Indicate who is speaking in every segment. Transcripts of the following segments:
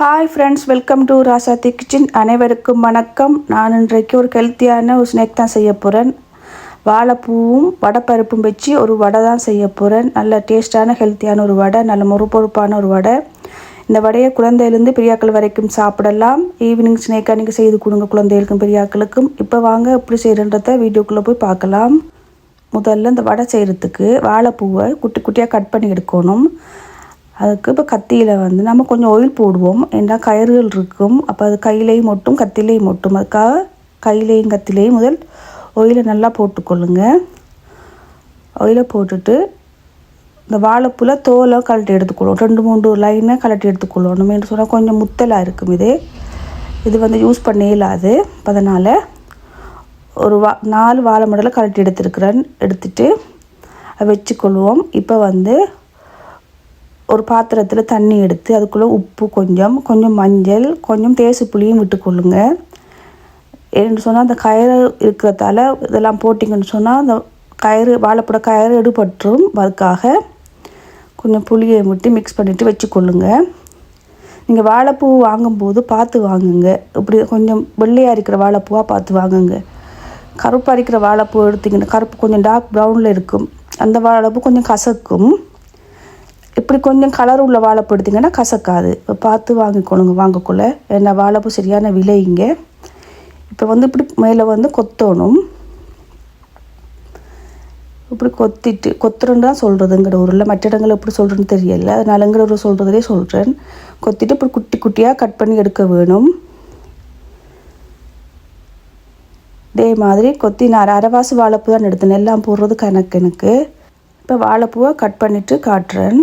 Speaker 1: Hi friends welcome to Rasathi kitchen அனைவருக்கும் வணக்கம். நான் இன்றைக்கு ஒரு ஹெல்த்தியான ஒரு ஸ்நாக் தான் செய்ய போகிறேன் வாழைப்பூவும் வடைப்பருப்பும் வச்சு ஒரு வடை தான் செய்ய போகிறேன் நல்ல டேஸ்டான ஹெல்த்தியான ஒரு வடை நல்ல முறுப்பொறுப்பான ஒரு வடை. இந்த வடையை குழந்தையிலேருந்து பெரியாக்கள் வரைக்கும் சாப்பிடலாம். ஈவினிங் ஸ்நாக்காக நீங்கள் செய்து கொடுங்க குழந்தைகளுக்கும் பெரியாக்களுக்கும். இப்போ வாங்க எப்படி செய்கிறன்றத வீடியோக்குள்ளே போய் பார்க்கலாம். முதல்ல இந்த வடை செய்கிறதுக்கு வாழைப்பூவை குட்டி குட்டியாக கட் பண்ணி எடுக்கணும். அதுக்கு இப்போ கத்தியில் வந்து நம்ம கொஞ்சம் ஆயில் போடுவோம். ஏன்னா கயிறுகள் இருக்கும். அப்போ அது கையிலையும் மொட்டும் கத்திலையும் மட்டும். அதுக்காக கையிலையும் கத்திலையும் முதல் ஆயிலை நல்லா போட்டுக்கொள்ளுங்க. ஆயிலை போட்டுட்டு இந்த வாழைப்பூல தோலை கழட்டி எடுத்துக்கொள்ளும் ரெண்டு மூணு லைனை கழட்டி எடுத்துக்கொள்ளணும் என்று சொன்னால் கொஞ்சம் முத்தலாக இருக்கும் இது. இது வந்து யூஸ் பண்ண இயலாது அதனால் ஒரு வா நாலு வாழை மடலை கழட்டி எடுத்துருக்கிறேன். எடுத்துட்டு வச்சுக்கொள்வோம். இப்போ வந்து ஒரு பாத்திரத்தில் தண்ணி எடுத்து அதுக்குள்ளே உப்பு கொஞ்சம் கொஞ்சம் மஞ்சள் கொஞ்சம் தேசு புளியும் விட்டுக்கொள்ளுங்க. ஏன்னு சொன்னால் அந்த கயிறு இருக்கிறதால இதெல்லாம் போட்டிங்கன்னு சொன்னால் அந்த கயிறு வாழைப்பட கயிறு எடுபட்டுரும். அதுக்காக கொஞ்சம் புளியை விட்டு மிக்ஸ் பண்ணிவிட்டு வச்சுக்கொள்ளுங்க. நீங்கள் வாழைப்பூ வாங்கும்போது பார்த்து வாங்குங்க. இப்படி கொஞ்சம் வெள்ளையாக இருக்கிற வாழைப்பூவாக பார்த்து வாங்குங்க. கருப்பாக இருக்கிற வாழைப்பூ எடுத்திங்கன்னா கருப்பு கொஞ்சம் டார்க் ப்ரௌனில் இருக்கும். அந்த வாழைப்பூ கொஞ்சம் கசக்கும். இப்படி கொஞ்சம் கலர் உள்ள வாழைப்பூ எடுத்திங்கன்னா கசக்காது. இப்போ பார்த்து வாங்கிக்கொள்ளுங்க வாங்கக்குள்ள. ஏன்னா வாழைப்பூ சரியான விலைங்க இப்போ வந்து இப்படி மேலே வந்து கொத்தணும். இப்படி கொத்திட்டு கொத்துறேன்னு தான் சொல்கிறதுங்கிற ஊரில். மற்ற இடங்கள் எப்படி சொல்கிறேன்னு தெரியல. அதனால எங்கிற ஒரு சொல்கிறதே சொல்கிறேன் கொத்திட்டு இப்படி குட்டி குட்டியாக கட் பண்ணி எடுக்க வேணும். இதே மாதிரி கொத்தி நான் அரைவாசி வாழைப்பூ தான் எடுத்தேன். எல்லாம் போடுறது கணக்கு எனக்கு. இப்போ வாழைப்பூவை கட் பண்ணிவிட்டு காட்டுறேன்.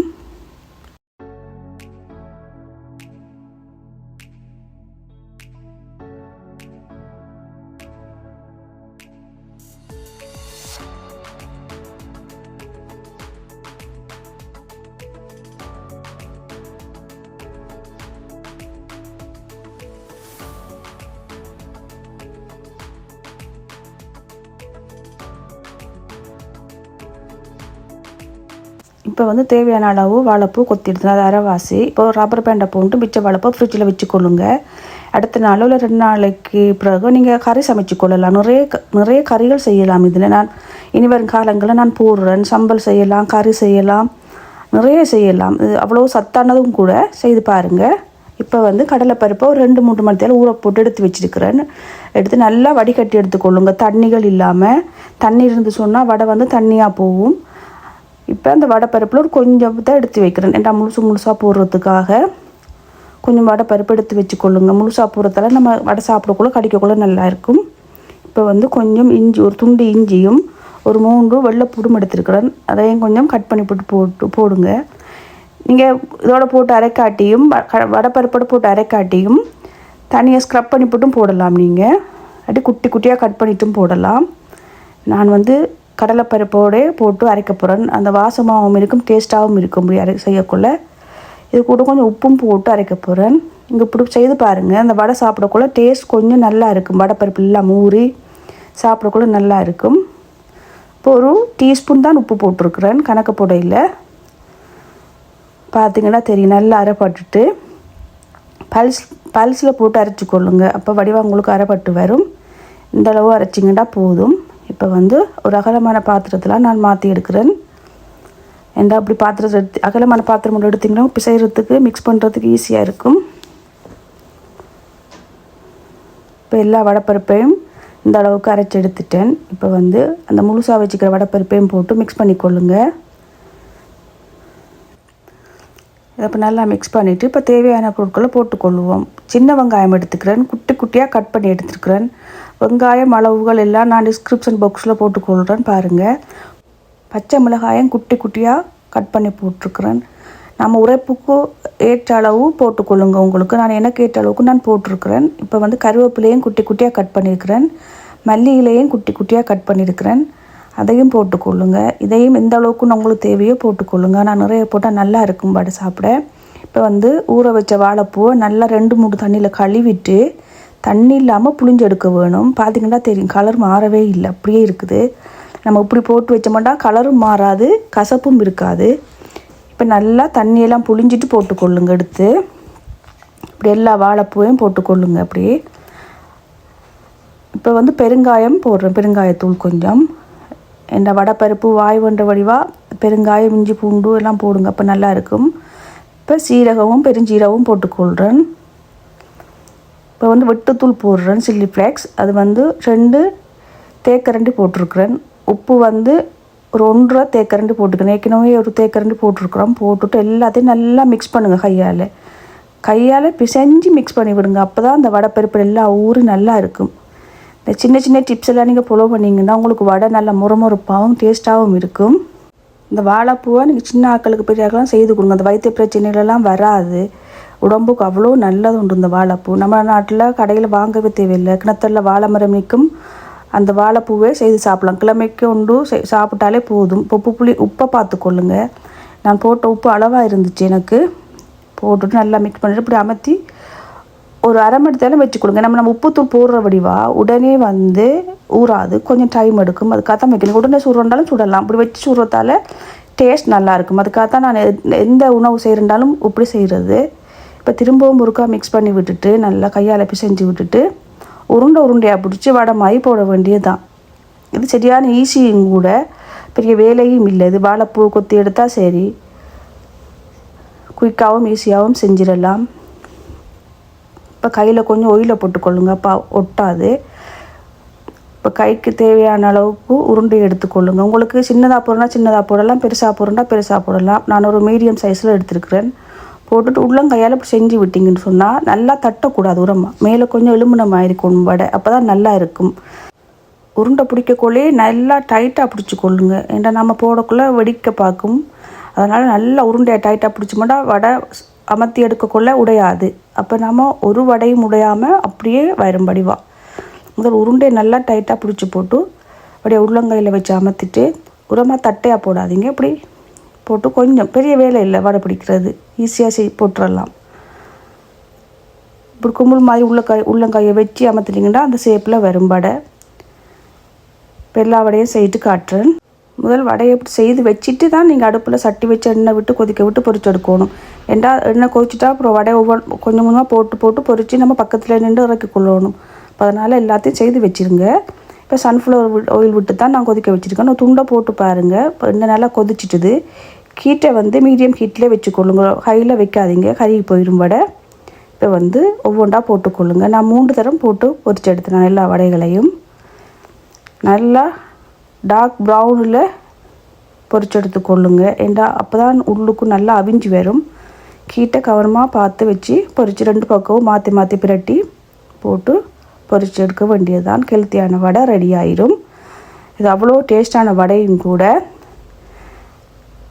Speaker 1: இப்போ வந்து தேவையான அளவு வாழைப்பூ கொத்தி எடுத்து அது அரைவாசி. இப்போ ரப்பர் பேண்டை போட்டு மிச்ச வாழைப்பூ ஃப்ரிட்ஜில் வச்சுக்கொள்ளுங்க. அடுத்த நாளோ இல்லை ரெண்டு நாளைக்கு பிறகு நீங்கள் கறி சமைச்சு கொள்ளலாம். நிறைய க- நிறைய கறிகள் செய்யலாம் இதில். நான் இனி வரும் காலங்களில் நான் போடுறேன். சம்பல் செய்யலாம் கறி செய்யலாம் நிறைய செய்யலாம். இது அவ்வளோ சத்தானதும் கூட செய்து பாருங்கள் இப்போ வந்து கடலைப்பருப்பை ஒரு ரெண்டு மூன்று மணி தேவை ஊற போட்டு எடுத்து வச்சிருக்கிறேன் எடுத்து நல்லா வடிகட்டி எடுத்துக்கொள்ளுங்க. தண்ணிகள் இல்லாமல் தண்ணி இருந்து சொன்னால் வடை வந்து தண்ணியாக போகும். இப்போ அந்த வடைப்பருப்பில் ஒரு கொஞ்சம் தான் எடுத்து வைக்கிறேன். ஏன்டா முழுசு முழுசாக போடுறதுக்காக கொஞ்சம் வடைப்பருப்பு எடுத்து வச்சுக்கொள்ளுங்க. முழுசாக போடுறதால நம்ம வடை சாப்பிடக்குள்ள கடிக்கக்குள்ள நல்லா இருக்கும். இப்போ வந்து கொஞ்சம் இஞ்சி ஒரு துண்டு இஞ்சியும் ஒரு மூன்று வெள்ளைப்பூடும் எடுத்துருக்கிறேன். அதையும் கொஞ்சம் கட் பண்ணி போட்டு போட்டு போடுங்க. நீங்கள் இதோட போட்டு அரைக்காட்டியும் வ- க- போட்டு அரைக்காட்டியும் தனியாக ஸ்க்ரப் பண்ணி போட்டும் போடலாம் நீங்கள் அப்படி குட்டி குட்டியாக கட் பண்ணிட்டும் போடலாம். நான் வந்து கடலைப்பருப்போடு போட்டு அரைக்க போகிறேன் அந்த வாசமாகவும் இருக்கும் டேஸ்ட்டாகவும் இருக்கும் இப்படி அரை செய்யக்குள்ள. இது கூட கொஞ்சம் உப்பும் போட்டு அரைக்க போகிறேன் இங்கே இப்படி செய்து பாருங்கள் அந்த வடை சாப்பிடக்குள்ள டேஸ்ட் கொஞ்சம் நல்லா இருக்கும். வடைப்பருப்பு எல்லாம் ஊறி சாப்பிடக்குள்ள நல்லா இருக்கும். இப்போ ஒரு டீஸ்பூன் தான் உப்பு போட்டிருக்கிறேன். கணக்கு புடையில் பார்த்தீங்கன்னா தெரியும். நல்லா அரைப்பட்டுட்டு பல்ஸ் பல்ஸில் போட்டு அரைச்சிக்கொள்ளுங்க. அப்போ வடிவம் உங்களுக்கு அரைப்பட்டு வரும். இந்த அளவு அரைச்சிங்கன்னா போதும். இப்போ வந்து ஒரு அகலமான பாத்திரத்தில் நான் மாற்றி எடுக்கிறேன். ஏன்டா அப்படி பாத்திரத்தை எடுத்து அகலமான பாத்திரம் ஒன்று எடுத்திங்கன்னா பிசைகிறதுக்கு மிக்ஸ் பண்ணுறதுக்கு ஈஸியாக இருக்கும். இப்போ எல்லா வடைப்பருப்பையும் இந்த அளவுக்கு அரைச்சி எடுத்துட்டேன். இப்போ வந்து அந்த முழுசாக வச்சுக்கிற வடைப்பருப்பையும் போட்டு மிக்ஸ் பண்ணிக்கொள்ளுங்க. இதை இப்போ நல்லா மிக்ஸ் பண்ணிவிட்டு இப்போ தேவையான பொருட்களை போட்டுக்கொள்ளுவோம். சின்ன வெங்காயம் எடுத்துக்கிறேன். குட்டி குட்டியாக கட் பண்ணி எடுத்துருக்கிறேன். வெங்காயம் அளவுகள் எல்லாம் நான் டிஸ்கிரிப்ஷன் பாக்ஸில் போட்டுக்கொள்கிறேன் பாருங்கள் பச்சை மிளகாயம் குட்டி குட்டியாக கட் பண்ணி போட்டிருக்கிறேன். நம்ம உரைப்புக்கு ஏற்ற அளவு போட்டுக்கொள்ளுங்க உங்களுக்கு. நான் எனக்கு ஏற்ற அளவுக்கு நான் போட்டிருக்கிறேன். இப்போ வந்து கருவேப்பிலையும் குட்டி குட்டியாக கட் பண்ணியிருக்கிறேன். மல்லி இலையும் குட்டி குட்டியாக கட் பண்ணியிருக்கிறேன். அதையும் போட்டுக்கொள்ளுங்க. இதையும் எந்த அளவுக்கு உங்களுக்கு தேவையோ போட்டுக்கொள்ளுங்க. நான் நிறைய போட்டால் நல்லா இருக்கும் பாடு சாப்பிட. இப்போ வந்து ஊற வச்ச வாழைப்பூவை நல்லா ரெண்டு மூணு தண்ணியில் கழுவிட்டு தண்ணி இல்லாமல் புளிஞ்செடுக்க வேணும். பார்த்தீங்கன்னா தெரியும் கலர் மாறவே இல்லை. அப்படியே இருக்குது. நம்ம இப்படி போட்டு வச்சோம்னா கலரும் மாறாது கசப்பும் இருக்காது. இப்போ நல்லா தண்ணியெல்லாம் புளிஞ்சிட்டு போட்டுக்கொள்ளுங்க எடுத்து. இப்படி எல்லா வாழைப்பூவையும் போட்டுக்கொள்ளுங்க அப்படியே. இப்போ வந்து பெருங்காயம் போடுறேன். பெருங்காயத்தூள் கொஞ்சம். இந்த வடைப்பருப்பு வாய் வண்ட வடிவாக பெருங்காயம் இஞ்சி பூண்டு எல்லாம் போடுங்க. அப்போ நல்லாயிருக்கும் இப்போ சீரகமும் பெருஞ்சீரகமும் போட்டுக்கொள்கிறேன் இப்போ வந்து வெட்டுத்தூள் போடுறேன் சில்லி ஃப்ளேக்ஸ் அது வந்து ரெண்டு தேக்கரண்டி போட்டிருக்கிறேன். உப்பு வந்து ஒரு ஒன்றரை தேக்கரண்டி போட்டுக்கிறேன் ஏற்கனவே ஒரு தேக்கரண்டி போட்டிருக்கிறோம். போட்டுட்டு எல்லாத்தையும் நல்லா மிக்ஸ் பண்ணுங்கள் கையால். கையால் பிசைஞ்சு மிக்ஸ் பண்ணி விடுங்க. அப்போ தான் அந்த வடைப்பருப்பு எல்லாம் ஊறி நல்லா இருக்கும். இந்த சின்ன சின்ன டிப்ஸ் எல்லாம் நீங்கள் ஃபாலோ பண்ணிங்கன்னா உங்களுக்கு வடை நல்லா முறமுறுப்பாகவும் டேஸ்ட்டாகவும் இருக்கும். இந்த வாழைப்பூவை நீங்கள் சின்ன ஆக்களுக்கு பெரிய ஆக்கெல்லாம் செய்து கொடுங்க. அந்த வயிற்று பிரச்சனைகளெல்லாம் வராது. உடம்புக்கு அவ்வளோ நல்லது உண்டு இந்த வாழைப்பூ. நம்ம நாட்டில் கடையில் வாங்கவே தேவையில்லை. கிணத்துல வாழை மரம் நிற்கும். அந்த வாழைப்பூவே செய்து சாப்பிடலாம். கிழமைக்கு உண்டு செய் சாப்பிட்டாலே போதும். இப்போ உப்பு புளி உப்பை பார்த்துக்கொள்ளுங்க. நான் போட்ட உப்பு அளவாக இருந்துச்சு எனக்கு. போட்டுட்டு நல்லா மிக்ஸ் பண்ணிட்டு இப்படி அமர்த்தி ஒரு அரை மணி நேரம் வச்சு கொடுங்க. நம்ம நம்ம உப்புத்தூள் போடுற வடிவா உடனே வந்து ஊறாது. கொஞ்சம் டைம் எடுக்கும். அதுக்காக தான் வைக்கணும். உடனே சுடுறண்டாலும் சுடலாம். அப்படி வச்சு சுடுறதால டேஸ்ட் நல்லாயிருக்கும் அதுக்காக தான் நான் எந்த உணவு செய்கிறண்டாலும் இப்படி செய்கிறது இப்போ திரும்பவும் முறுக்கா மிக்ஸ் பண்ணி விட்டுட்டு நல்லா கையால் பிசைஞ்சு விட்டுட்டு உருண்டை உருண்டையாக பிடிச்சி வடை மாதிரி போட வேண்டியதுதான். இது சரியான ஈஸியும் கூட பெரிய வேலையும் இல்லை. இது வாழைப்பூ கொத்தி எடுத்தால் சரி. குயிக்காகவும் ஈஸியாகவும் செஞ்சிடலாம். இப்போ கையில் கொஞ்சம் ஒயிலை போட்டுக்கொள்ளுங்க. அப்போ ஒட்டாது. இப்போ கைக்கு தேவையான அளவுக்கு உருண்டை எடுத்துக்கொள்ளுங்க. உங்களுக்கு சின்னதாக போடணும்னா சின்னதாக போடலாம். பெருசாக போடுறா பெருசாக போடலாம். நான் ஒரு மீடியம் சைஸில் எடுத்துருக்கிறேன். போட்டுட்டு உள்ளங்கையால் இப்படி செஞ்சு விட்டீங்கன்னு சொன்னால் நல்லா தட்டக்கூடாது உரமாக மேலே கொஞ்சம் எலுமினம் ஆயிருக்கும் வடை. அப்போ தான் நல்லா இருக்கும். உருண்டை பிடிக்கக்குள்ளே நல்லா டைட்டாக பிடிச்சி கொள்ளுங்க ஏன்னா நம்ம போடக்குள்ளே வெடிக்க பார்க்கும். அதனால் நல்லா உருண்டையை டைட்டாக பிடிச்சோம்னா வடை அமர்த்தி எடுக்கக்குள்ளே உடையாது. அப்போ நம்ம ஒரு வடையும் உடையாமல் அப்படியே வரும்படிவா முதல் உருண்டையை நல்லா டைட்டாக பிடிச்சி போட்டு அப்படியே உள்ளங்கையில் வச்சு அமர்த்திட்டு உரமாக தட்டையாக போடாதீங்க. இப்படி போட்டு கொஞ்சம் பெரிய வேலை இல்லை வடை பிடிக்கிறது. ஈஸியாக செய் போட்டுடலாம் இப்படி கும்பல் மாதிரி உள்ள உள்ளங்காயை உள்ளங்கையை வச்சு அமர்த்திட்டிங்கன்னா அந்த ஷேப்பில் வரும் வடை. இப்போ எல்லா வடையும் செய்து காட்டுறேன். முதல் வடையை இப்படி செய்து வச்சுட்டு தான் நீங்கள் அடுப்பில் சட்டி வச்சு எண்ணெய் விட்டு கொதிக்க விட்டு பொறிச்சு எடுக்கணும். ஏண்டா எண்ணெய் கொதிச்சுட்டா அப்புறம் வடை ஒவ்வொரு கொஞ்சம் கொஞ்சமாக போட்டு போட்டு பொரித்து நம்ம பக்கத்தில் நின்று இறக்கி கொள்ளணும். அப்போ அதனால் எல்லாத்தையும் செய்து வச்சுருங்க. இப்போ சன்ஃப்ளவர் ஆயில் விட்டு தான் நான் கொதிக்க வச்சுருக்கேன். நான் துண்டை போட்டு பாருங்கள் இப்போ எண்ணெய் நல்லா கொதிச்சிட்டுது. ஹீட்டை வந்து மீடியம் ஹீட்டில் வச்சுக்கொள்ளுங்க. ஹையில் வைக்காதீங்க. கறி போயிடும் வடை. இப்போ வந்து ஒவ்வொன்றா போட்டுக்கொள்ளுங்க. நான் மூன்று தரம் போட்டு பொறிச்சு எடுத்தேன் எல்லா வடைகளையும். நல்லா டார்க் ப்ரௌனில் பொரிச்சு எடுத்துக்கொள்ளுங்க. ஏண்டா அப்போ தான் உள்ளுக்கும் நல்லா அவிஞ்சு வரும். கீட்டை கவனமாக பார்த்து வச்சு பொறிச்சு ரெண்டு பக்கமும் மாற்றி மாற்றி பிரட்டி போட்டு பொறிச்சு எடுக்க வேண்டியதுதான். ஹெல்த்தியான வடை ரெடி ஆயிரும். இது அவ்வளோ டேஸ்டான வடையும் கூட.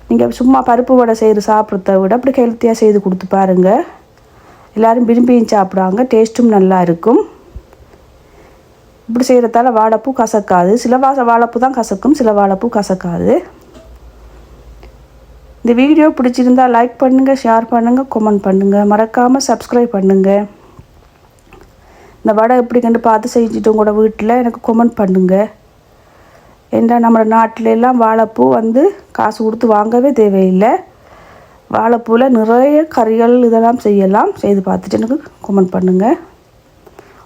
Speaker 1: நீங்கள் சும்மா பருப்பு வடை செய்து சாப்பிட்றத விட அப்படி ஹெல்த்தியாக செய்து கொடுத்து பாருங்கள் எல்லோரும் விரும்பியும் சாப்பிடுவாங்க டேஸ்ட்டும் நல்லா இருக்கும். இப்படி செய்கிறதால வாழைப்பூ கசக்காது. சில வாச வாழைப்பூ தான் கசக்கும் சில வாழைப்பூ கசக்காது. இந்த வீடியோ பிடிச்சிருந்தா லைக் பண்ணுங்கள் ஷேர் பண்ணுங்கள் கமெண்ட் பண்ணுங்கள் மறக்காமல் சப்ஸ்கிரைப் பண்ணுங்கள் இந்த வடை எப்படி கண்டு பார்த்து செஞ்சுட்டு உங்களோட வீட்டில் எனக்கு கமெண்ட் பண்ணுங்கள் ஏன்னா நம்ம நாட்டிலெல்லாம் வாழைப்பூ வந்து காசு கொடுத்து வாங்கவே தேவையில்லை. வாழைப்பூவில் நிறைய கறிகள் இதெல்லாம் செய்யலாம். செய்து பார்த்துட்டு எனக்கு கமெண்ட் பண்ணுங்கள்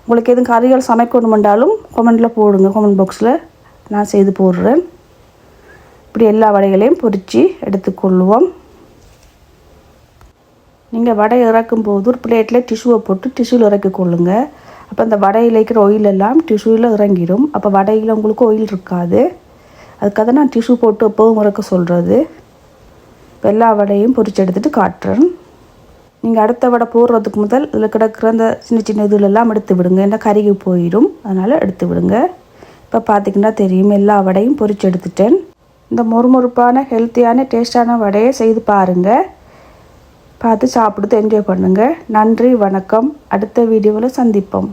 Speaker 1: உங்களுக்கு எதுவும் கறிகள் சமைக்கணுமென்றாலும் கமெண்டில் போடுங்க. கமெண்ட் பாக்ஸில் நான் செய்து போடுறேன். இப்படி எல்லா வடைகளையும் பொறித்து எடுத்துக்கொள்வோம். நீங்கள் வடை இறக்கும் போது ஒரு பிளேட்டில் டிஷ்யூவை போட்டு டிஷ்யூவில் இறக்கி கொள்ளுங்கள் அப்போ அந்த வடையில் இருக்கிற ஆயில் எல்லாம் டிஷ்யூவில் இறங்கிடும். அப்போ வடையில் உங்களுக்கு ஆயில் இருக்காது. அதுக்காக நான் டிஷ்யூ போட்டு எப்போவும் இறக்க சொல்கிறது இப்போ எல்லா வடையும் பொறிச்சு எடுத்துட்டு காட்டுறேன். நீங்கள் அடுத்த வடை போடுறதுக்கு முதல் இதில் கிடக்கிற அந்த சின்ன சின்ன இதுலெல்லாம் எடுத்து விடுங்க. ஏன்னா கருகி போயிடும். அதனால் எடுத்து விடுங்க. இப்போ பார்த்திங்கன்னா தெரியும். எல்லா வடையும் பொரிச்சு எடுத்துட்டேன். இந்த மொறுமொறுப்பான ஹெல்த்தியான டேஸ்டான வடையை செய்து பாருங்கள் பார்த்து சாப்பிடுத்து என்ஜாய் பண்ணுங்கள் நன்றி வணக்கம். அடுத்த வீடியோவில் சந்திப்போம்.